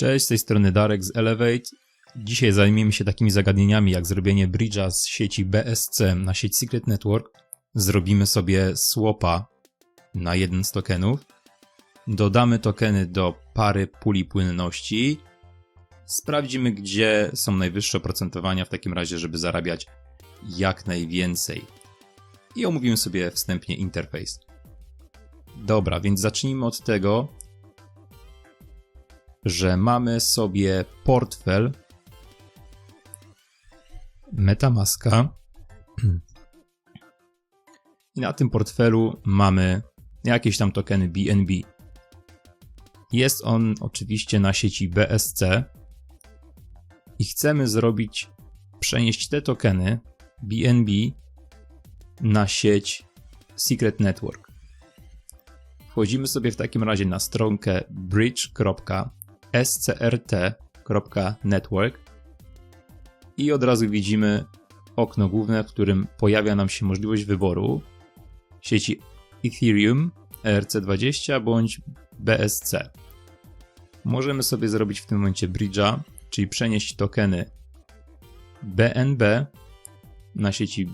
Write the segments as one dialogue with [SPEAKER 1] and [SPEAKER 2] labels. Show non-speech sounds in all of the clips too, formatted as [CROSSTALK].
[SPEAKER 1] Cześć, z tej strony Darek z Elevate. Dzisiaj zajmiemy się takimi zagadnieniami jak zrobienie bridge'a z sieci BSC na sieć Secret Network. Zrobimy sobie słapa na jeden z tokenów. Dodamy tokeny do pary puli płynności. Sprawdzimy, gdzie są najwyższe oprocentowania w takim razie, żeby zarabiać jak najwięcej. I omówimy sobie wstępnie interfejs. Dobra, więc zacznijmy od tego, że mamy sobie portfel Metamaska. [CLEARS THROAT] I na tym portfelu mamy jakieś tam tokeny BNB. Jest on oczywiście na sieci BSC i chcemy zrobić, przenieść te tokeny BNB na sieć Secret Network. Wchodzimy sobie w takim razie na stronkę bridge.scrt.network i od razu widzimy okno główne, w którym pojawia nam się możliwość wyboru sieci Ethereum, ERC20 bądź BSC. Możemy sobie zrobić w tym momencie bridge'a, czyli przenieść tokeny BNB na sieci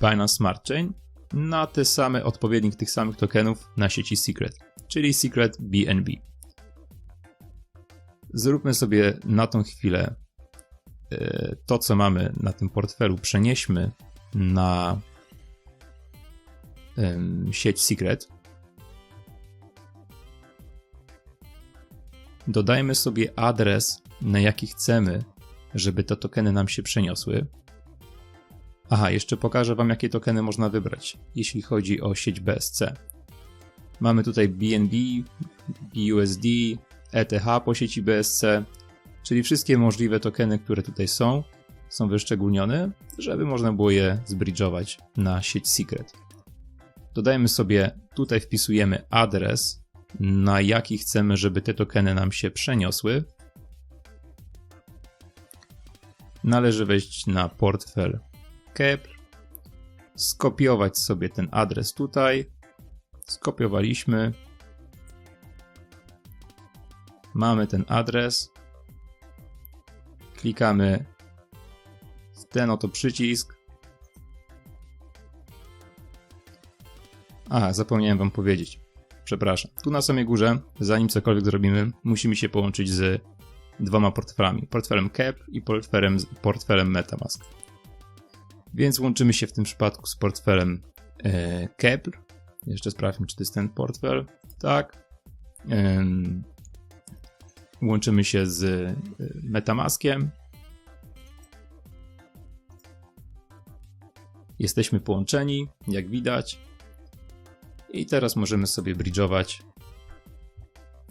[SPEAKER 1] Binance Smart Chain na te same, odpowiednik tych samych tokenów na sieci Secret, czyli Secret BNB. Zróbmy sobie na tą chwilę e, to, co mamy na tym portfelu, przenieśmy na sieć Secret. Dodajmy sobie adres, na jaki chcemy, żeby te tokeny nam się przeniosły. Aha, jeszcze pokażę Wam, jakie tokeny można wybrać, jeśli chodzi o sieć BSC. Mamy tutaj BNB, BUSD, ETH po sieci BSC, czyli wszystkie możliwe tokeny, które tutaj są, są wyszczególnione, żeby można było je zbridżować na sieć Secret. Dodajmy sobie, tutaj wpisujemy adres, na jaki chcemy, żeby te tokeny nam się przeniosły. Należy wejść na portfel Kepler, skopiować sobie ten adres tutaj. Skopiowaliśmy. Mamy ten adres. Klikamy w ten oto przycisk. A, zapomniałem Wam powiedzieć. Przepraszam. Tu na samej górze, zanim cokolwiek zrobimy, musimy się połączyć z dwoma portfelami. Portfelem CAP i portfelem, portfelem MetaMask. Więc łączymy się w tym przypadku z portfelem e, Kepler. Jeszcze sprawdźmy, czy to jest ten portfel. Tak. Łączymy się z e, Metamaskiem. Jesteśmy połączeni, jak widać. I teraz możemy sobie bridge'ować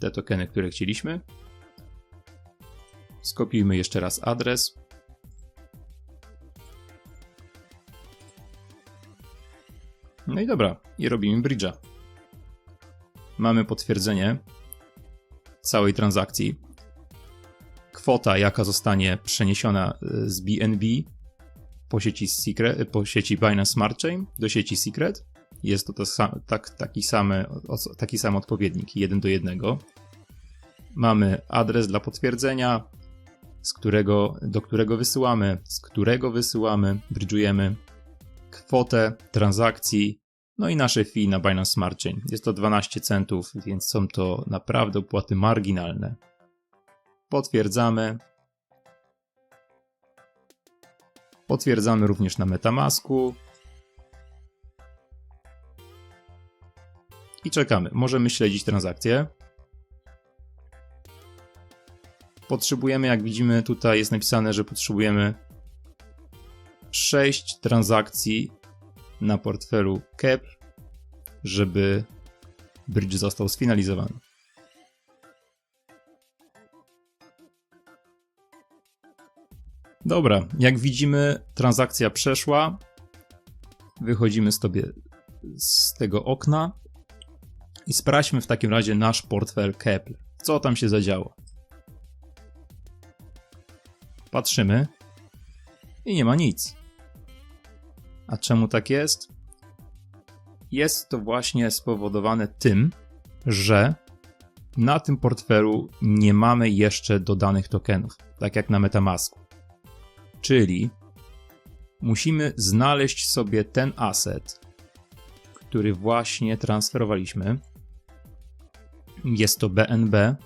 [SPEAKER 1] te tokeny, które chcieliśmy. Skopiujmy jeszcze raz adres. No i dobra, i robimy bridge'a. Mamy potwierdzenie całej transakcji. Kwota, jaka zostanie przeniesiona y, z BNB po sieci, Secret, po sieci Binance Smart Chain do sieci Secret, jest to, to sam, tak, taki, samy, taki sam odpowiednik, jeden do jednego. Mamy adres dla potwierdzenia, z którego, do którego wysyłamy, z którego wysyłamy, bridge'ujemy kwotę transakcji, no i nasze fee na Binance Smart Chain. Jest to 12 centów, więc są to naprawdę opłaty marginalne. Potwierdzamy. Potwierdzamy również na Metamasku. I czekamy. Możemy śledzić transakcje. Potrzebujemy, jak widzimy, tutaj jest napisane, że potrzebujemy 6 transakcji na portfelu CAP, żeby bridge został sfinalizowany. Dobra, jak widzimy, transakcja przeszła. Wychodzimy sobie z tego okna i sprawdźmy w takim razie nasz portfel Kepler. Co tam się zadziało? Patrzymy i nie ma nic. A czemu tak jest? Jest to właśnie spowodowane tym, że na tym portfelu nie mamy jeszcze dodanych tokenów, tak jak na Metamasku. Czyli musimy znaleźć sobie ten asset, który właśnie transferowaliśmy. Jest to BNB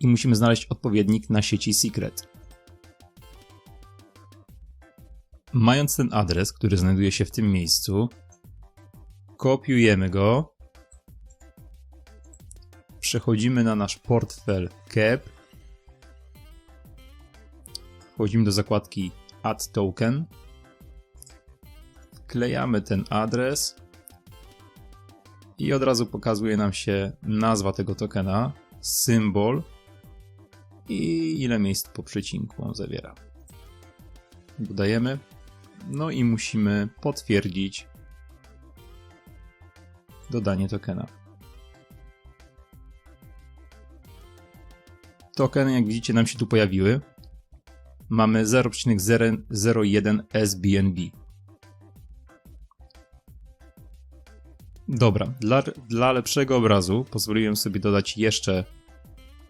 [SPEAKER 1] i musimy znaleźć odpowiednik na sieci Secret. Mając ten adres, który znajduje się w tym miejscu, kopiujemy go, przechodzimy na nasz portfel CAP, wchodzimy do zakładki Add Token, wklejamy ten adres i od razu pokazuje nam się nazwa tego tokena, symbol i ile miejsc po przecinku on zawiera. Dodajemy. No i musimy potwierdzić dodanie tokena. Tokeny, jak widzicie, nam się tu pojawiły. Mamy 0,001 SBNB. Dobra, dla, dla lepszego obrazu pozwoliłem sobie dodać jeszcze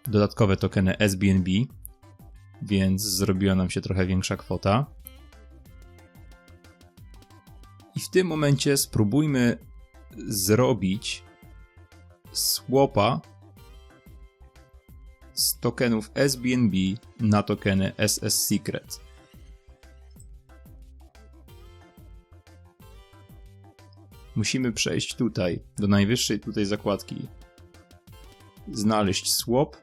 [SPEAKER 1] dodatkowe tokeny SBNB, więc zrobiła nam się trochę większa kwota. W tym momencie spróbujmy zrobić słopa z tokenów SBNB na tokeny SS Secret. Musimy przejść tutaj, do najwyższej tutaj zakładki, znaleźć swap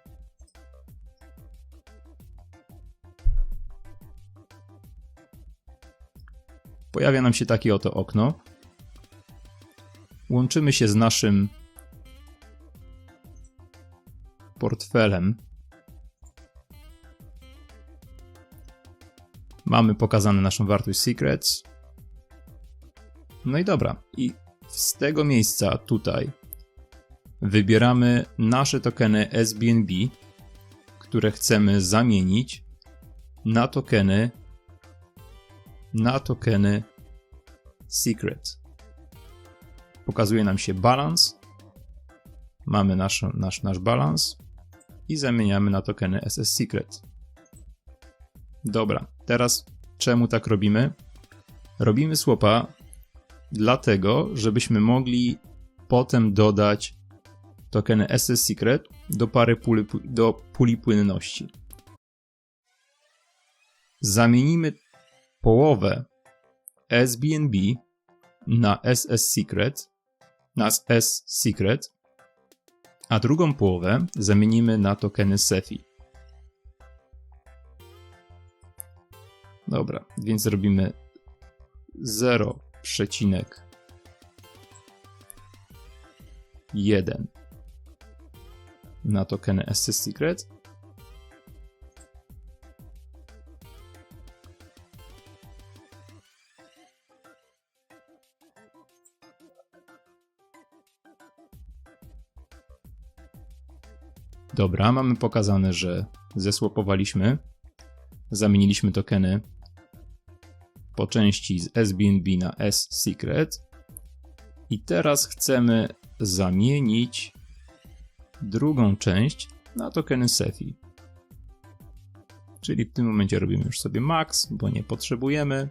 [SPEAKER 1] pojawia nam się takie oto okno. Łączymy się z naszym portfelem. Mamy pokazane naszą wartość secrets. No i dobra. I z tego miejsca tutaj wybieramy nasze tokeny SBNB, które chcemy zamienić na tokeny na tokeny Secret. Pokazuje nam się balans. Mamy nasz, nasz, nasz balans i zamieniamy na tokeny SS Secret. Dobra, teraz czemu tak robimy? Robimy słopa dlatego, żebyśmy mogli potem dodać tokeny SS Secret do pary puli, do puli płynności. Zamienimy połowę SBNB na SS Secret, na S Secret, a drugą połowę zamienimy na tokeny SEFI. Dobra, więc zrobimy 0,1 na tokeny SS Secret Dobra, mamy pokazane, że zesłopowaliśmy, zamieniliśmy tokeny po części z SBNB na S-Secret i teraz chcemy zamienić drugą część na tokeny SEFI. Czyli w tym momencie robimy już sobie max, bo nie potrzebujemy.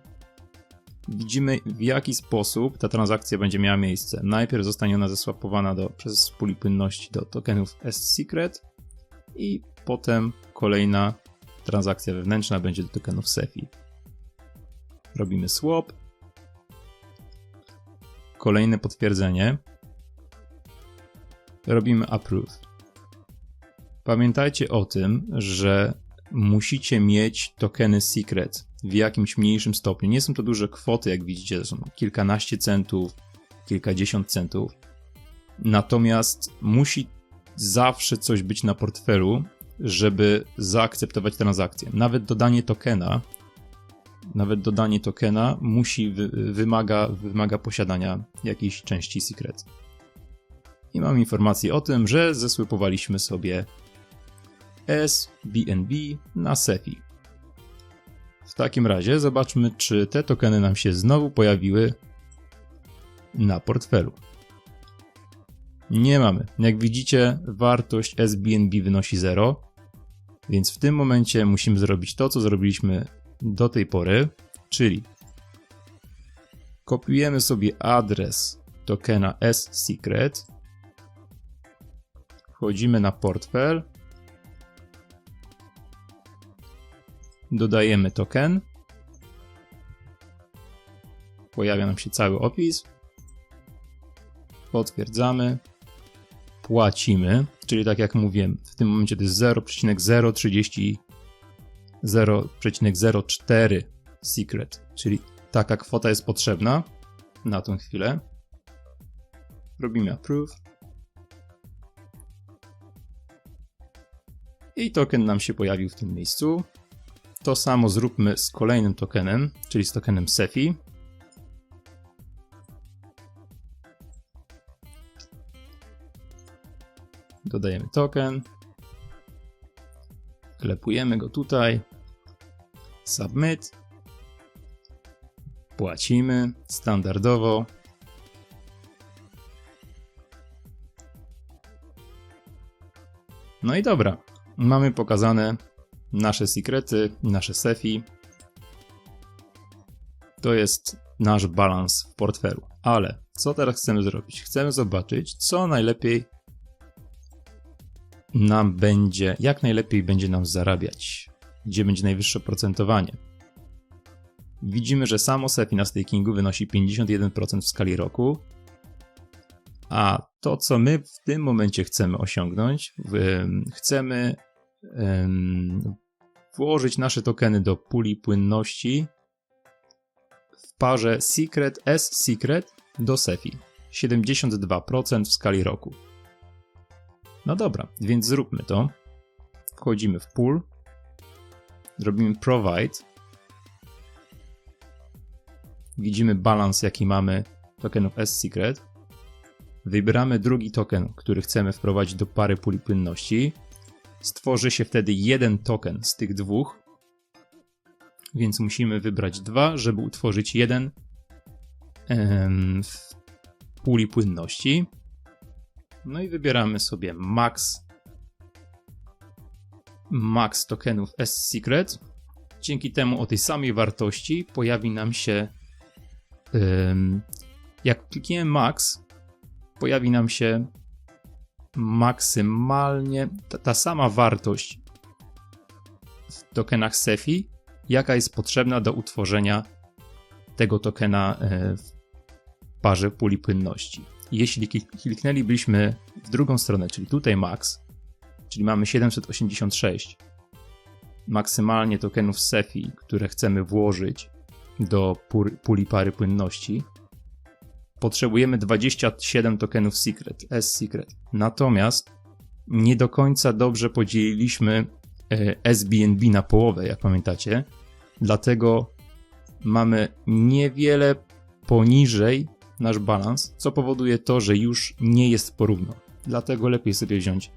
[SPEAKER 1] Widzimy w jaki sposób ta transakcja będzie miała miejsce. Najpierw zostanie ona zesłapowana do, przez puli płynności do tokenów S-Secret, i potem kolejna transakcja wewnętrzna będzie do tokenów SEFI. Robimy swap. Kolejne potwierdzenie. Robimy approve. Pamiętajcie o tym, że musicie mieć tokeny secret w jakimś mniejszym stopniu. Nie są to duże kwoty, jak widzicie, to są kilkanaście centów, kilkadziesiąt centów. Natomiast musi zawsze coś być na portfelu, żeby zaakceptować transakcję. Nawet dodanie tokena, nawet dodanie tokena musi, wymaga, wymaga posiadania jakiejś części secret. I mam informację o tym, że zesłypowaliśmy sobie SBNB na SEFI. W takim razie zobaczmy, czy te tokeny nam się znowu pojawiły na portfelu. Nie mamy. Jak widzicie, wartość SBNB wynosi 0, więc w tym momencie musimy zrobić to, co zrobiliśmy do tej pory, czyli kopiujemy sobie adres tokena S-Secret, wchodzimy na portfel, dodajemy token, pojawia nam się cały opis, potwierdzamy, płacimy, czyli tak jak mówiłem, w tym momencie to jest 0,030 0,04 secret, czyli taka kwota jest potrzebna na tą chwilę. Robimy approve. I token nam się pojawił w tym miejscu. To samo zróbmy z kolejnym tokenem, czyli z tokenem SEFI. Dodajemy token. Klepujemy go tutaj. Submit. Płacimy standardowo. No i dobra. Mamy pokazane nasze sekrety, nasze sefi. To jest nasz balans w portfelu. Ale co teraz chcemy zrobić? Chcemy zobaczyć, co najlepiej nam będzie, jak najlepiej będzie nam zarabiać, gdzie będzie najwyższe procentowanie. Widzimy, że samo SEFI na stakingu wynosi 51% w skali roku, a to, co my w tym momencie chcemy osiągnąć, chcemy włożyć nasze tokeny do puli płynności w parze Secret S Secret do SEFI. 72% w skali roku. No dobra, więc zróbmy to. Wchodzimy w pool, robimy provide. Widzimy balans, jaki mamy tokenów S-Secret. Wybieramy drugi token, który chcemy wprowadzić do pary puli płynności. Stworzy się wtedy jeden token z tych dwóch, więc musimy wybrać dwa, żeby utworzyć jeden w puli płynności. No i wybieramy sobie max max tokenów S-Secret. Dzięki temu o tej samej wartości pojawi nam się jak klikniemy max pojawi nam się maksymalnie ta, ta sama wartość w tokenach SEFI, jaka jest potrzebna do utworzenia tego tokena e, w parze puli płynności jeśli kliknęlibyśmy w drugą stronę, czyli tutaj max, czyli mamy 786 maksymalnie tokenów SEFI, które chcemy włożyć do puli pary płynności, potrzebujemy 27 tokenów Secret, S-Secret. Natomiast nie do końca dobrze podzieliliśmy e, SBNB na połowę, jak pamiętacie. Dlatego mamy niewiele poniżej nasz balans, co powoduje to, że już nie jest porówno. Dlatego lepiej sobie wziąć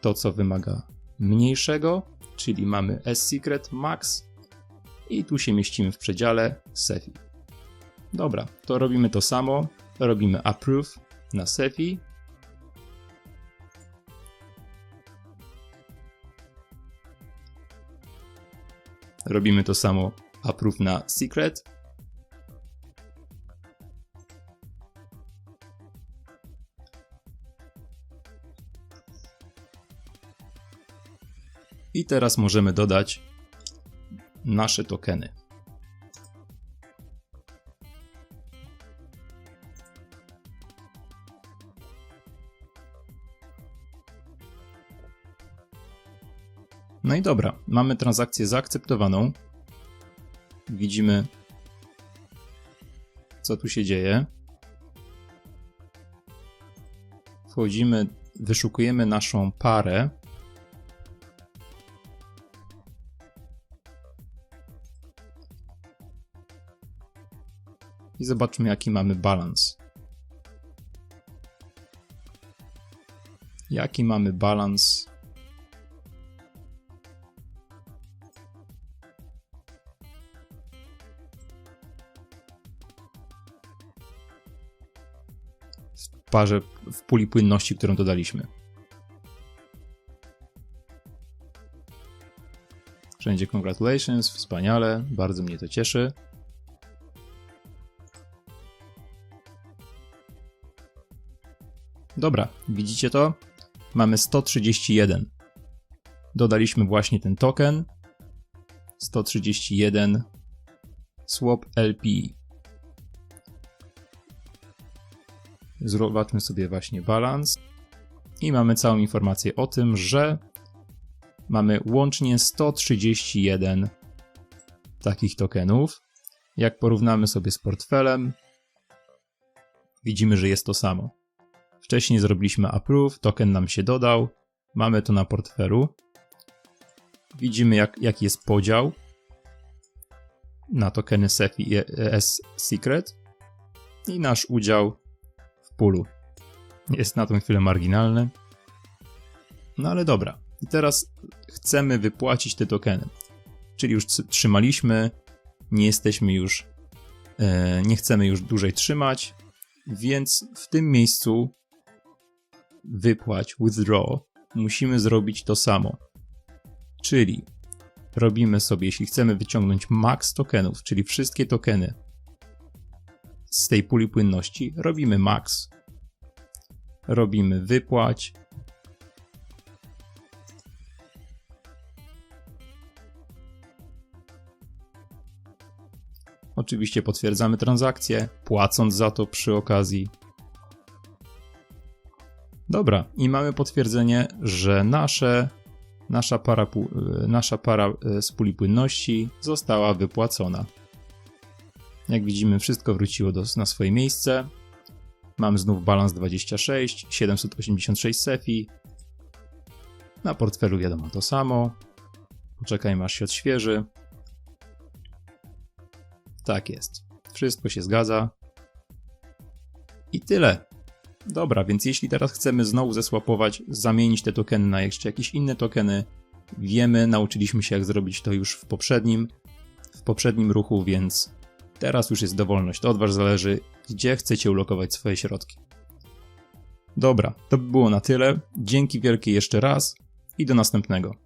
[SPEAKER 1] to, co wymaga mniejszego, czyli mamy S-Secret Max i tu się mieścimy w przedziale SEFI. Dobra, to robimy to samo. Robimy Approve na SEFI. Robimy to samo Approve na Secret. I teraz możemy dodać nasze tokeny. No i dobra, mamy transakcję zaakceptowaną. Widzimy, co tu się dzieje. Wchodzimy, wyszukujemy naszą parę i zobaczmy, jaki mamy balans. Jaki mamy balans w parze w puli płynności, którą dodaliśmy. Wszędzie congratulations, wspaniale, bardzo mnie to cieszy. Dobra, widzicie to? Mamy 131. Dodaliśmy właśnie ten token. 131 swap LP. Zobaczmy sobie właśnie balans. I mamy całą informację o tym, że mamy łącznie 131 takich tokenów. Jak porównamy sobie z portfelem, widzimy, że jest to samo. Wcześniej zrobiliśmy approve, token nam się dodał, mamy to na portfelu. Widzimy, jak, jaki jest podział na tokeny SEF i S Secret i nasz udział w pulu. Jest na tą chwilę marginalny. No ale dobra. I teraz chcemy wypłacić te tokeny. Czyli już trzymaliśmy, nie jesteśmy już, e, nie chcemy już dłużej trzymać, więc w tym miejscu wypłać, withdraw, musimy zrobić to samo. Czyli robimy sobie, jeśli chcemy wyciągnąć max tokenów, czyli wszystkie tokeny z tej puli płynności, robimy max. Robimy wypłać. Oczywiście potwierdzamy transakcję, płacąc za to przy okazji. Dobra, i mamy potwierdzenie, że nasze, nasza, para, nasza para e, z puli płynności została wypłacona. Jak widzimy, wszystko wróciło do, na swoje miejsce. Mam znów balans 26, 786 sefi. Na portfelu wiadomo to samo. Poczekajmy aż się odświeży. Tak jest. Wszystko się zgadza. I tyle. Dobra, więc jeśli teraz chcemy znowu zesłapować, zamienić te tokeny na jeszcze jakieś inne tokeny, wiemy, nauczyliśmy się jak zrobić to już w poprzednim, w poprzednim ruchu, więc teraz już jest dowolność. To od was zależy, gdzie chcecie ulokować swoje środki. Dobra, to by było na tyle. Dzięki wielkie jeszcze raz i do następnego.